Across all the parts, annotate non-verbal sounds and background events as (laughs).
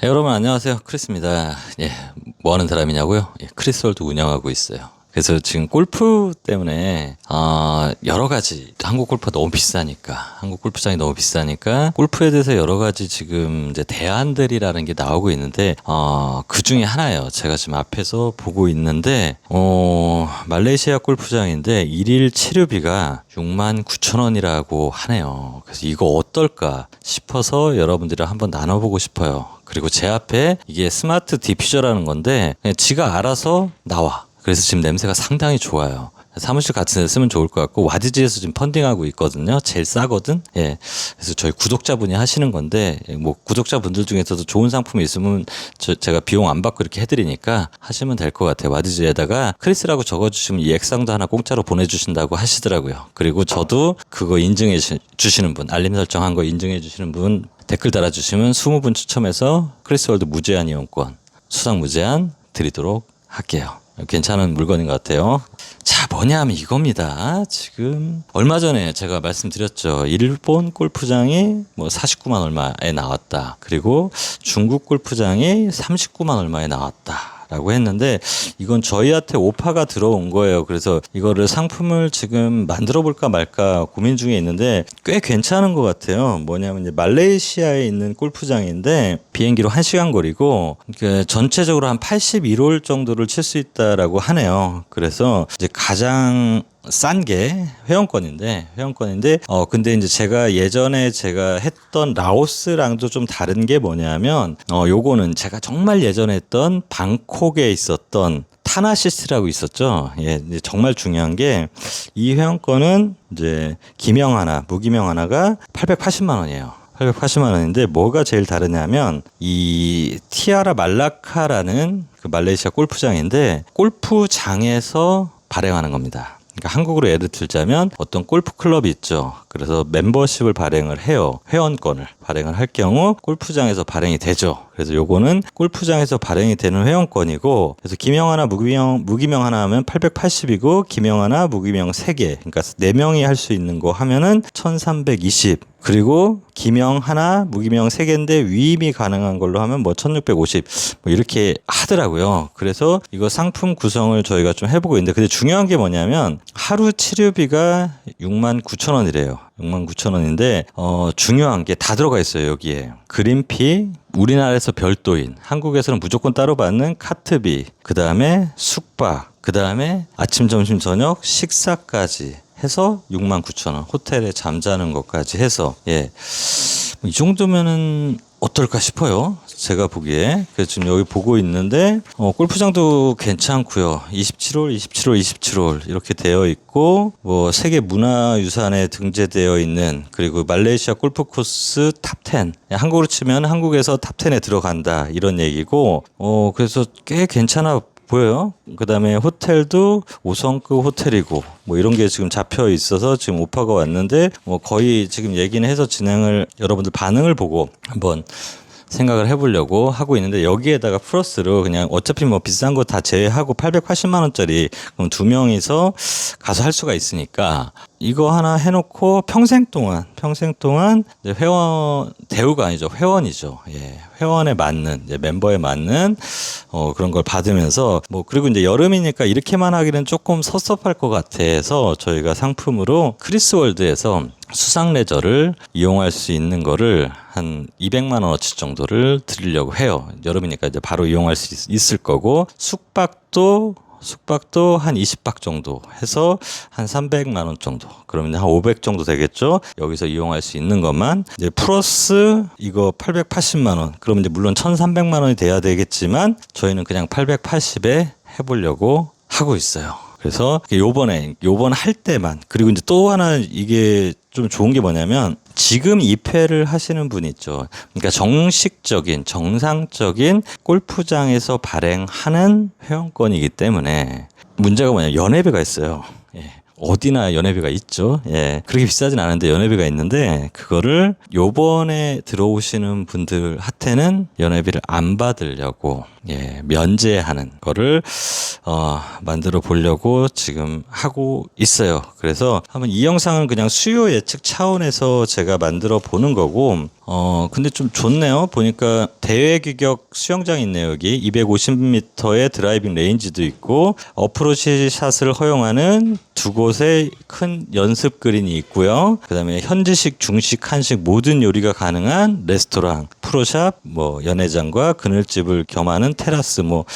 네, 여러분 안녕하세요. 크리스입니다. 예, 뭐 하는 사람이냐고요? 예, 크리스월드 운영하고 있어요. 그래서 지금 골프 때문에 어, 여러 가지 한국 골프가 너무 비싸니까 한국 골프장이 너무 비싸니까 골프에 대해서 여러 가지 지금 이제 대안들이라는 게 나오고 있는데 어, 그 중에 하나예요. 제가 지금 앞에서 보고 있는데 어, 말레이시아 골프장인데 일일 치료비가 6만 9천 원이라고 하네요. 그래서 이거 어떨까 싶어서 여러분들이랑 한번 나눠보고 싶어요 그리고 제 앞에 이게 스마트 디퓨저라는 건데 그냥 지가 알아서 나와. 그래서 지금 냄새가 상당히 좋아요. 사무실 같은 데 쓰면 좋을 것 같고 와디즈에서 지금 펀딩하고 있거든요. 제일 싸거든. 예. 그래서 저희 구독자분이 하시는 건데 예, 뭐 구독자분들 중에서도 좋은 상품이 있으면 저 제가 비용 안 받고 이렇게 해드리니까 하시면 될 것 같아요. 와디즈에다가 크리스라고 적어주시면 이 액상도 하나 공짜로 보내주신다고 하시더라고요. 그리고 저도 그거 인증해 주- 주시는 분 알림 설정한 거 인증해 주시는 분 댓글 달아주시면 20분 추첨해서 크리스월드 무제한 이용권 수상 무제한 드리도록 할게요. 괜찮은 물건인 것 같아요. 자, 뭐냐 하면 이겁니다. 지금 얼마 전에 제가 말씀드렸죠. 일본 골프장이 뭐 49만 얼마에 나왔다. 그리고 중국 골프장이 39만 얼마에 나왔다. 라고 했는데 이건 저희한테 오파가 들어온 거예요. 그래서 이거를 상품을 지금 만들어 볼까 말까 고민 중에 있는데 꽤 괜찮은 것 같아요. 뭐냐면 이제 말레이시아에 있는 골프장인데 비행기로 1시간 거리고 그 전체적으로 한 81홀 정도를 칠 수 있다라고 하네요. 그래서 이제 가장 싼 게 회원권인데 회원권인데 어 근데 이제 제가 예전에 제가 했던 라오스랑도 좀 다른 게 뭐냐면 어 요거는 제가 정말 예전에 했던 방콕에 있었던 타나시스라고 있었죠. 예, 정말 중요한 게 이 회원권은 이제 기명 하나, 무기명 하나가 880만 원이에요. 880만 원인데 뭐가 제일 다르냐면 이 티아라 말라카라는 그 말레이시아 골프장인데 골프장에서 발행하는 겁니다. 그러니까 한국으로 예를 들자면 어떤 골프 클럽이 있죠. 그래서 멤버십을 발행을 해요. 회원권을 발행을 할 경우 골프장에서 발행이 되죠. 그래서 요거는 골프장에서 발행이 되는 회원권이고 그래서 기명 하나 무기명 무기명 하나 하면 880이고 기명 하나 무기명 3개. 그러니까 4명이 할 수 있는 거 하면은 1320 그리고 기명 하나, 무기명 세 개인데 위임이 가능한 걸로 하면 뭐 1650, 뭐 이렇게 하더라고요. 그래서 이거 상품 구성을 저희가 좀 해보고 있는데, 근데 중요한 게 뭐냐면 하루 치료비가 6만 9천 원이래요. 6만 9천 원인데, 어, 중요한 게 다 들어가 있어요, 여기에. 그린피, 우리나라에서 별도인, 한국에서는 무조건 따로 받는 카트비, 그 다음에 숙박, 그 다음에 아침, 점심, 저녁, 식사까지 해서 6만 9천 원. 호텔에 잠자는 것까지 해서, 예. 이 정도면은 어떨까 싶어요. 제가 보기에. 그래서 지금 여기 보고 있는데, 어, 골프장도 괜찮고요. 27홀, 27홀, 27홀 이렇게 되어 있고, 뭐 세계 문화유산에 등재되어 있는 그리고 말레이시아 골프 코스 탑 10. 한국으로 치면 한국에서 탑 10에 들어간다 이런 얘기고, 어, 그래서 꽤 괜찮아 보여요. 그 다음에 호텔도 5성급 호텔이고, 뭐 이런 게 지금 잡혀 있어서 지금 오파가 왔는데, 뭐 거의 지금 얘기는 해서 진행을, 여러분들 반응을 보고 한번 생각을 해보려고 하고 있는데, 여기에다가 플러스로 그냥 어차피 뭐 비싼 거 다 제외하고 880만 원짜리 그럼 두 명이서 가서 할 수가 있으니까, 이거 하나 해놓고 평생 동안, 평생 동안 이제 회원, 대우가 아니죠. 회원이죠. 예. 회원에 맞는, 이제 멤버에 맞는, 어, 그런 걸 받으면서, 뭐, 그리고 이제 여름이니까 이렇게만 하기는 조금 섭섭할 것 같아서 저희가 상품으로 크리스월드에서 수상 레저를 이용할 수 있는 거를 한 200만 원어치 정도를 드리려고 해요. 여름이니까 이제 바로 이용할 수 있- 있을 거고 숙박도 숙박도 한 20박 정도 해서 한 300만 원 정도. 그러면 한 500 정도 되겠죠? 여기서 이용할 수 있는 것만 이제 플러스 이거 880만 원. 그러면 이제 물론 1,300만 원이 돼야 되겠지만 저희는 그냥 880에 해 보려고 하고 있어요. 그래서 요번에 요번 할 때만 그리고 이제 또 하나 이게 좀 좋은 게 뭐냐면 지금 입회를 하시는 분 있죠. 그러니까 정식적인 정상적인 골프장에서 발행하는 회원권이기 때문에 문제가 뭐냐 연회비가 있어요. 예. 어디나 연회비가 있죠. 예. 그렇게 비싸진 않은데 연회비가 있는데 그거를 요번에 들어오시는 분들 한테는 연회비를 안 받으려고 예, 면제하는 거를 어, 만들어 보려고 지금 하고 있어요. 그래서 한번 이 영상은 그냥 수요 예측 차원에서 제가 만들어 보는 거고 어, 근데 좀 좋네요. 보니까 대회 규격 수영장이 있네요, 여기. 250m의 드라이빙 레인지도 있고, 어프로치 샷을 허용하는 두 곳의 큰 연습 그린이 있고요. 그 다음에 현지식, 중식, 한식 모든 요리가 가능한 레스토랑, 프로샵, 뭐, 연회장과 그늘집을 겸하는 테라스, 뭐,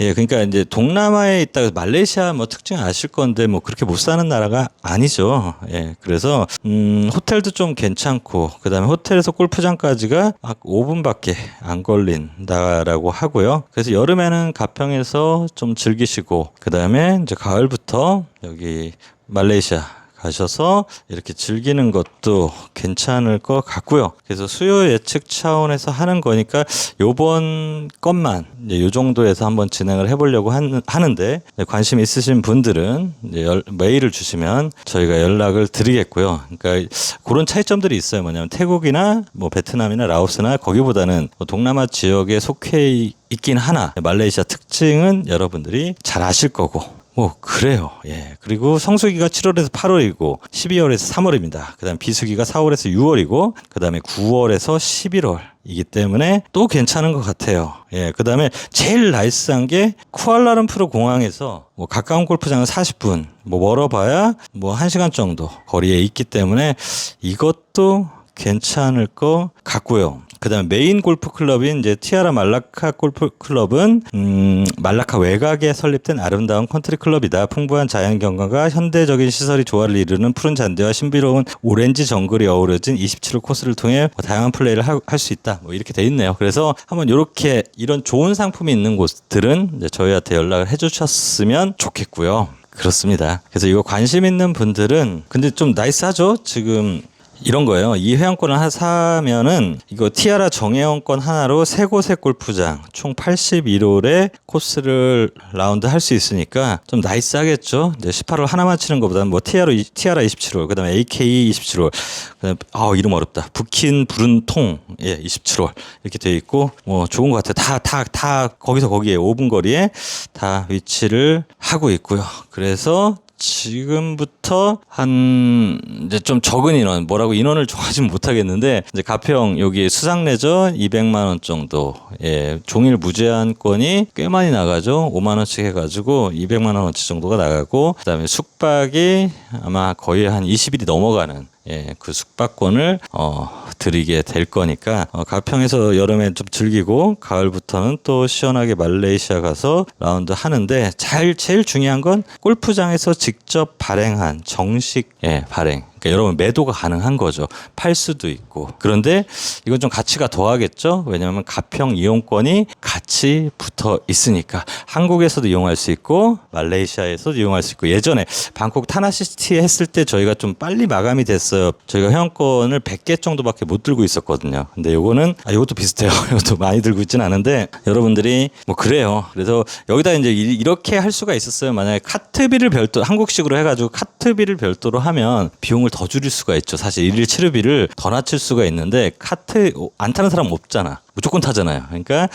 예, 그러니까 이제 동남아에 있다가 말레이시아 뭐 특징 아실 건데 뭐 그렇게 못 사는 나라가 아니죠. 예, 그래서 음, 호텔도 좀 괜찮고 그다음에 호텔에서 골프장까지가 막 5분밖에 안 걸린다라고 하고요. 그래서 여름에는 가평에서 좀 즐기시고 그다음에 이제 가을부터 여기 말레이시아 가셔서 이렇게 즐기는 것도 괜찮을 것 같고요. 그래서 수요 예측 차원에서 하는 거니까 요번 것만 요 정도에서 한번 진행을 해보려고 하는, 하는데 네, 관심 있으신 분들은 열- 메일을 주시면 저희가 연락을 드리겠고요. 그러니까 그런 차이점들이 있어요. 뭐냐면 태국이나 뭐 베트남이나 라오스나 거기보다는 뭐 동남아 지역에 속해 있긴 하나 말레이시아 특징은 여러분들이 잘 아실 거고 뭐 그래요. 예. 그리고 성수기가 7월에서 8월이고 12월에서 3월입니다. 그다음 비수기가 4월에서 6월이고 그다음에 9월에서 11월 이기 때문에 또 괜찮은 것 같아요. 예. 그 다음에 제일 나이스한 게 쿠알라룸푸르 공항에서 뭐 가까운 골프장은 40분, 뭐 멀어봐야 뭐 1시간 정도 거리에 있기 때문에 이것도 괜찮을 것 같고요. 그다음에 메인 골프 클럽인 이제 티아라 말라카 골프 클럽은 음, 말라카 외곽에 설립된 아름다운 컨트리 클럽이다. 풍부한 자연 경관과 현대적인 시설이 조화를 이루는 푸른 잔디와 신비로운 오렌지 정글이 어우러진 27호 코스를 통해 뭐 다양한 플레이를 할 수 있다. 뭐 이렇게 돼 있네요. 그래서 한번 이렇게 이런 좋은 상품이 있는 곳들은 저희한테 연락을 해주셨으면 좋겠고요. 그렇습니다. 그래서 이거 관심 있는 분들은 근데 좀 나이스하죠? 지금 이런 거예요. 이 회원권을 하 사면은 이거 티아라 정회원권 하나로 세 곳의 골프장 총 81홀의 코스를 라운드 할 수 있으니까 좀 나이스하겠죠. 이제 18홀 하나만 치는 것보다는 뭐 티아라 이- 티아라 27홀, 그다음에 AK 27홀, 그다음에 아 이름 어렵다. 부킨 부른 통 예, 27홀 이렇게 돼 있고 뭐 좋은 것 같아요. 다 다 다 거기서 거기에 5분 거리에 다 위치를 하고 있고요. 그래서 지금부터 한 이제 좀 적은 인원 뭐라고 인원을 정하지는 못하겠는데 이제 가평 여기 수상 레저 200만 원 정도 예 종일 무제한권이 꽤 많이 나가죠. 5만 원씩 해가지고 200만 원어치 정도가 나가고 그다음에 숙박이 아마 거의 한 20일이 넘어가는 예, 그 숙박권을 어, 드리게 될 거니까 어, 가평에서 여름에 좀 즐기고 가을부터는 또 시원하게 말레이시아 가서 라운드 하는데 잘 제일 중요한 건 골프장에서 직접 발행한 정식 예, 발행. 그러니까 여러분 매도가 가능한 거죠. 팔 수도 있고. 그런데 이건 좀 가치가 더하겠죠. 왜냐하면 가평 이용권이 같이 붙어 있으니까 한국에서도 이용할 수 있고 말레이시아에서도 이용할 수 있고 예전에 방콕 타나시티 했을 때 저희가 좀 빨리 마감이 됐어요. 저희가 회원권을 100개 정도밖에 못 들고 있었거든요. 근데 요거는 아 요것도 비슷해요. (laughs) 요것도 많이 들고 있진 않은데 여러분들이 뭐 그래요. 그래서 여기다 이제 이- 이렇게 할 수가 있었어요. 만약에 카트비를 별도 한국식으로 해가지고 카트비를 별도로 하면 비용을 더 줄일 수가 있죠. 사실 일일 치료비를 더 낮출 수가 있는데 카트 안 타는 사람 없잖아. 무조건 타잖아요. 그러니까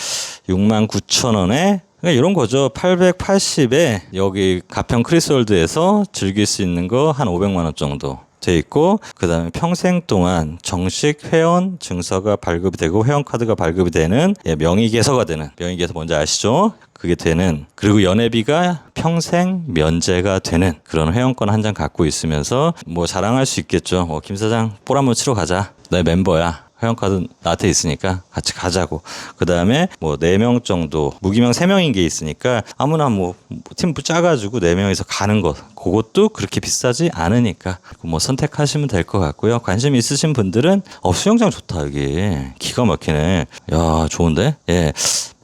6만 9천 원에 그러니까 이런 거죠. 880에 여기 가평 크리스월드에서 즐길 수 있는 거 한 500만 원 정도 돼 있고 그다음에 평생 동안 정식 회원 증서가 발급이 되고 회원 카드가 발급이 되는 예, 명의 개서가 되는 명의 개서 뭔지 아시죠? 그게 되는 그리고 연회비가 평생 면제가 되는 그런 회원권 한 장 갖고 있으면서 뭐 자랑할 수 있겠죠. 어, 김 사장 볼 한번 치러 가자. 내 멤버야. 회원카드 나한테 있으니까 같이 가자고. 그 다음에 뭐 네 명 정도, 무기명 세 명인 게 있으니까 아무나 뭐 팀 짜가지고 네 명이서 가는 것. 그것도 그렇게 비싸지 않으니까 뭐 선택하시면 될 것 같고요. 관심 있으신 분들은 어, 수영장 좋다, 여기. 기가 막히네. 야, 좋은데? 예.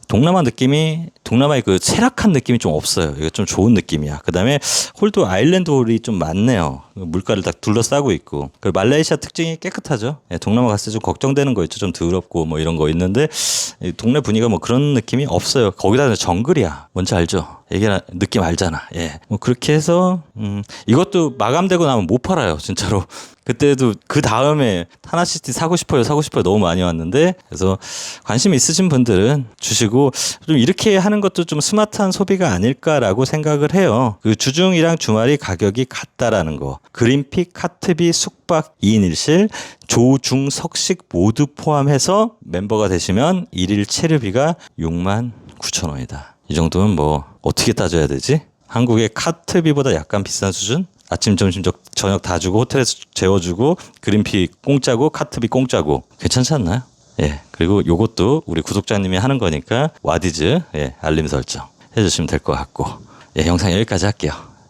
동남아 느낌이 동남아의 그 체락한 느낌이 좀 없어요. 이거 좀 좋은 느낌이야. 그 다음에 홀도 아일랜드 홀이 좀 많네요. 물가를 딱 둘러싸고 있고. 그 말레이시아 특징이 깨끗하죠. 예, 동남아 갔을 때 좀 걱정되는 거 있죠. 좀 더럽고 뭐 이런 거 있는데 이 동네 분위기가 뭐 그런 느낌이 없어요. 거기다 정글이야. 뭔지 알죠? 이게 느낌 알잖아. 예. 뭐 그렇게 해서 음 이것도 마감되고 나면 못 팔아요. 진짜로. (laughs) 그때도 그 다음에 타나시티 사고 싶어요, 사고 싶어요 너무 많이 왔는데 그래서 관심 있으신 분들은 주시고 좀 이렇게 하는 하는 것도 좀 스마트한 소비가 아닐까라고 생각을 해요. 그 주중이랑 주말이 가격이 같다라는 거. 그린픽, 카트비, 숙박, 2인 1실, 조중 석식 모두 포함해서 멤버가 되시면 일일 체류비가 6만 9천 원이다. 이 정도면 뭐 어떻게 따져야 되지? 한국의 카트비보다 약간 비싼 수준? 아침, 점심, 저- 저녁 다 주고 호텔에서 재워주고 그린픽 공짜고 카트비 공짜고 괜찮지 않나요? 예. 그리고 요것도 우리 구독자님이 하는 거니까 와디즈 예, 알림 설정 해주시면 될 것 같고 예, 영상 여기까지 할게요.